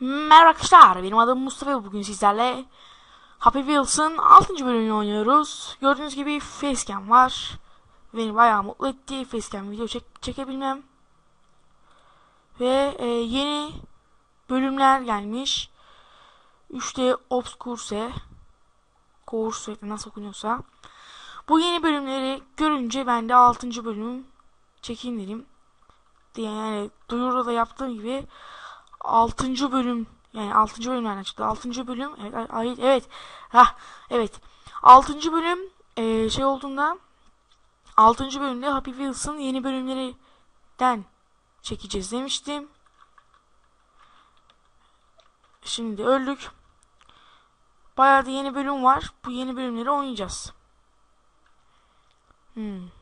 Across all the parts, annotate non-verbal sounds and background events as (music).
Merhaba arkadaşlar, benim adım Mustafa ve bugün sizlerle Happy Wheels'ın 6. bölümünü oynuyoruz. Gördüğünüz gibi facecam var. Beni bayağı mutlu etti facecam video çek çekebilmem. Ve e, yeni bölümler gelmiş. 3D Obscurse Course nasıl okunuyorsa. Bu yeni bölümleri görünce ben de 6. bölüm çekeyim dedim. Yani duyuruda da yaptığım gibi 6. bölüm yani 6. bölümlerden çıktı. 6. bölüm evet evet. Ha evet. 6. bölüm e, şey olduğunda 6. bölümde Happy Wheels'ın yeni bölümlerinden çekeceğiz demiştim. Şimdi öldük. Bayağı da yeni bölüm var. Bu yeni bölümleri oynayacağız. Hmm.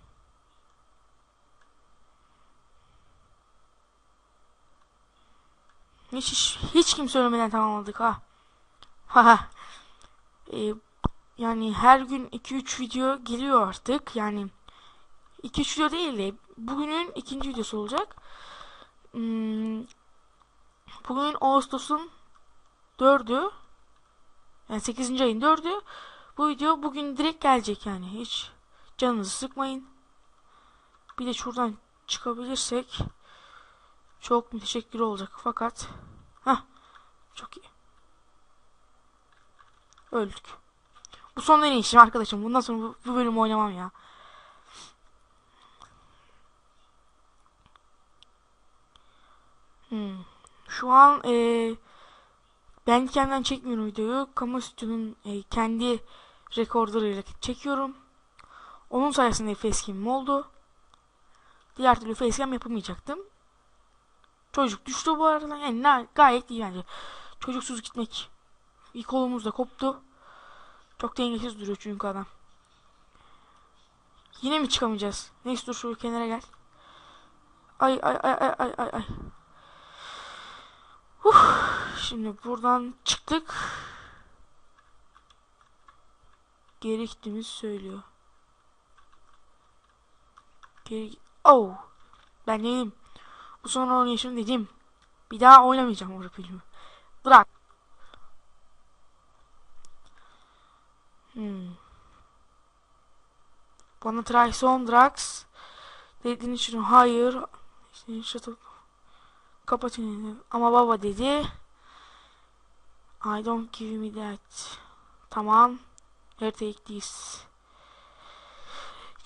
Hiç, hiç, hiç kim söylemeden tamamladık ha. Haha. ee, yani her gün 2-3 video geliyor artık. Yani 2-3 video değil de bugünün ikinci videosu olacak. Hmm, bugün Ağustos'un 4'ü. Yani 8. ayın 4'ü. Bu video bugün direkt gelecek yani. Hiç canınızı sıkmayın. Bir de şuradan çıkabilirsek çok müteşekkir olacak fakat ha çok iyi. Öldük. Bu son deneyişim arkadaşım. Bundan sonra bu, bu bölümü oynamam ya. Hmm. Şu an e, ben kendimden çekmiyorum videoyu. Kamu Stüdyo'nun e, kendi rekorlarıyla çekiyorum. Onun sayesinde facecam'im oldu. Diğer türlü facecam yapamayacaktım. Çocuk düştü bu arada. Yani ne, gayet iyi bence. Çocuksuz gitmek. Bir kolumuz da koptu. Çok dengesiz duruyor çünkü adam. Yine mi çıkamayacağız? Neyse dur şu kenara gel. Ay ay ay ay ay ay ay. Uf, şimdi buradan çıktık. Geri gittiğimizi söylüyor. Geri... Oh! Ben neyim? Bu son oynayışım dedim. Bir daha oynamayacağım o filmi. Bırak. Hmm. Bana try some drugs. Dediğin için hayır. İşte up. Kapatın. Ama baba dedi. I don't give me that. Tamam. Here take this.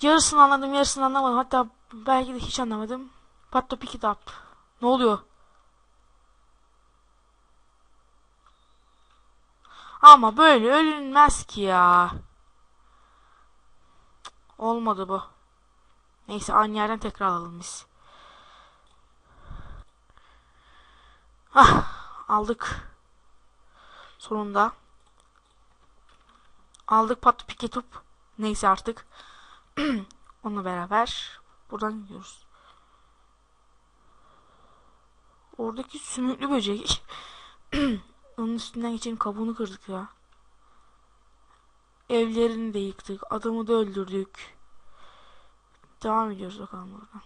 Yarısını anladım, yarısını anlamadım. Hatta belki de hiç anlamadım. But to pick it up. Ne oluyor? Ama böyle ölünmez ki ya. Olmadı bu. Neyse aynı yerden tekrar alalım biz. Ah aldık. Sonunda. Aldık pat piketup. Neyse artık. (clears throat) Onunla beraber buradan gidiyoruz. Oradaki sümüklü böcek. (clears throat) Onun üstünden geçelim kabuğunu kırdık ya. Evlerini de yıktık. Adamı da öldürdük. Devam ediyoruz bakalım buradan.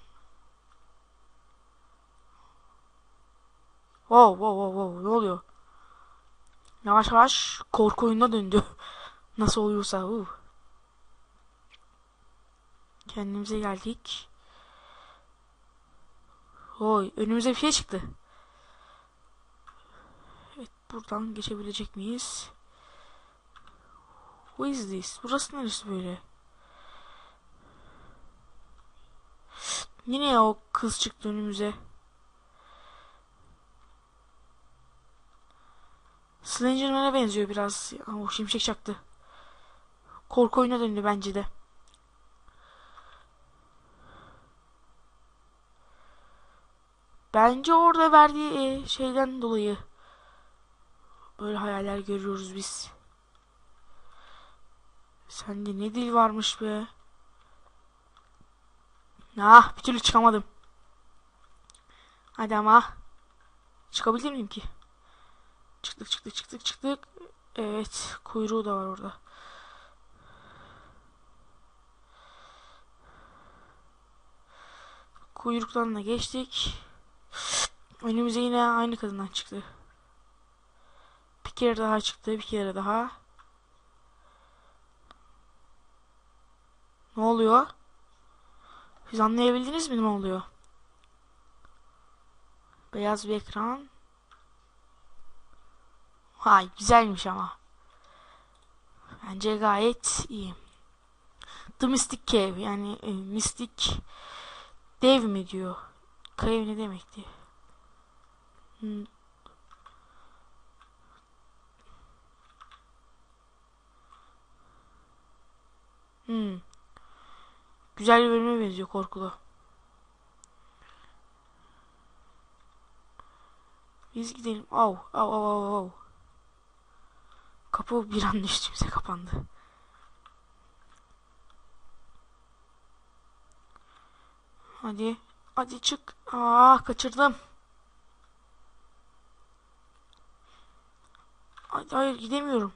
Wow wow wow wow ne oluyor? Yavaş yavaş korku oyununa döndü. (laughs) Nasıl oluyorsa. Uh. Kendimize geldik. Oy önümüze bir şey çıktı. Buradan geçebilecek miyiz? Who is this? Burası neresi böyle? Yine o kız çıktı önümüze. Slenderman'a benziyor biraz. O şimşek çaktı. Korku oyuna döndü bence de. Bence orada verdiği şeyden dolayı böyle hayaller görüyoruz biz. Sende ne dil varmış be. Ah bir türlü çıkamadım. Hadi ama. Çıkabilir miyim ki? Çıktık çıktık çıktık çıktık. Evet kuyruğu da var orada. Kuyruktan da geçtik. Önümüze yine aynı kadından çıktı. Kere daha çıktı. Bir kere daha. Ne oluyor? Siz anlayabildiniz mi ne oluyor? Beyaz bir ekran. Hay güzelmiş ama. Bence gayet iyi. The Mystic Cave yani e, Mystic Dev mi diyor? Cave ne demekti? Hmm. Hmm. Güzel bir bölüme benziyor korkulu. Biz gidelim. Au, au, au, au, au. Kapı bir anda üstümüze kapandı. Hadi. Hadi çık. Aa kaçırdım. Hayır gidemiyorum.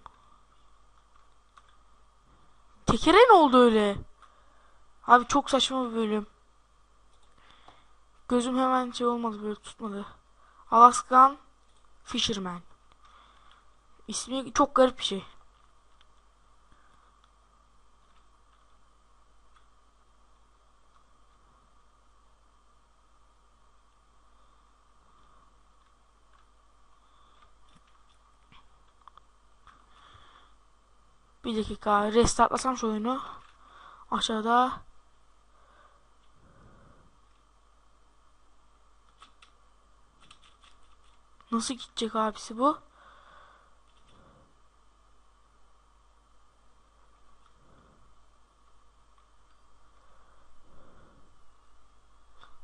Tekere ne oldu öyle? Abi çok saçma bir bölüm. Gözüm hemen şey olmadı böyle tutmadı. Alaskan Fisherman. İsmi çok garip bir şey. Bir dakika restartlasam şu oyunu. Aşağıda Nasıl gidecek abisi bu?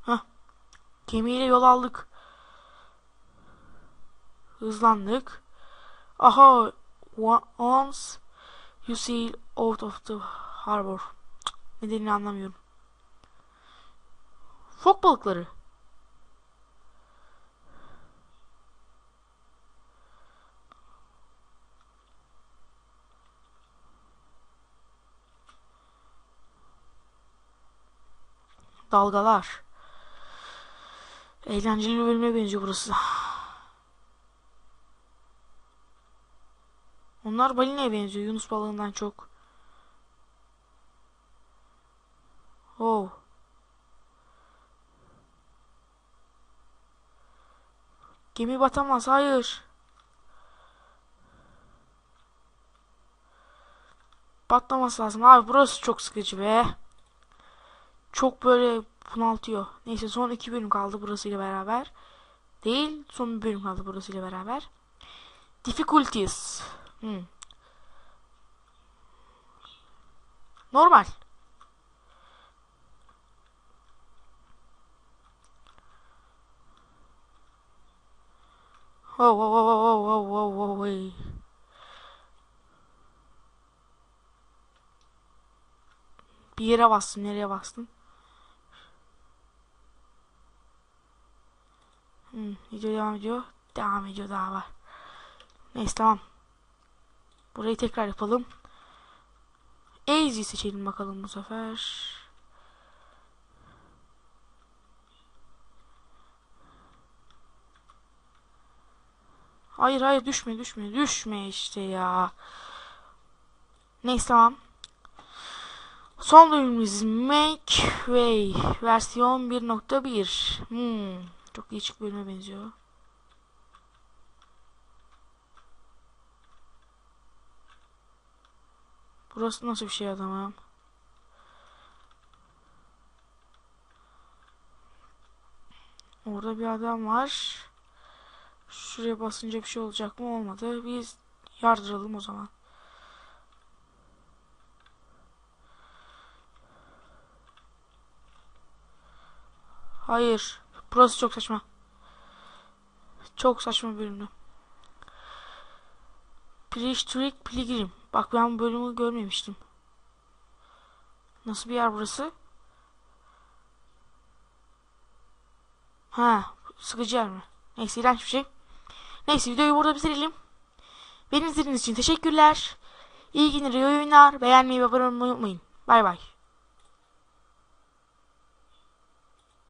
Hah. Gemiyle yol aldık. Hızlandık. Aha. Once you sail out of the harbor. Nedenini anlamıyorum. Fok balıkları. Dalgalar. Eğlenceli bir bölüme benziyor burası. Onlar balinaya benziyor. Yunus balığından çok. Oh. Gemi batamaz. Hayır. Batlaması lazım. Abi burası çok sıkıcı be çok böyle bunaltıyor. Neyse son iki bölüm kaldı burasıyla beraber. Değil son bir bölüm kaldı burasıyla beraber. Difficulties. Hmm. Normal. Oh, oh, oh, oh, oh, oh, oh, Bir yere bastım. Nereye bastım? Hmm, video devam ediyor. Devam ediyor daha var. Neyse tamam. Burayı tekrar yapalım. Easy seçelim bakalım bu sefer. Hayır hayır düşme düşme düşme işte ya. Neyse tamam. Son bölümümüz Make Way versiyon 1.1. Hmm. Çok değişik bölüme benziyor. Burası nasıl bir şey adamım? Orada bir adam var. Şuraya basınca bir şey olacak mı? Olmadı. Biz yardıralım o zaman. Hayır. Burası çok saçma. Çok saçma bölümdü. Prehistoric Pilgrim. Bak ben bu bölümü görmemiştim. Nasıl bir yer burası? Ha, sıkıcı yer mi? Neyse iğrenç bir şey. Neyse videoyu burada bitirelim. Beni izlediğiniz için teşekkürler. İyi günler, iyi oyunlar. Beğenmeyi ve abone olmayı unutmayın. Bay bay.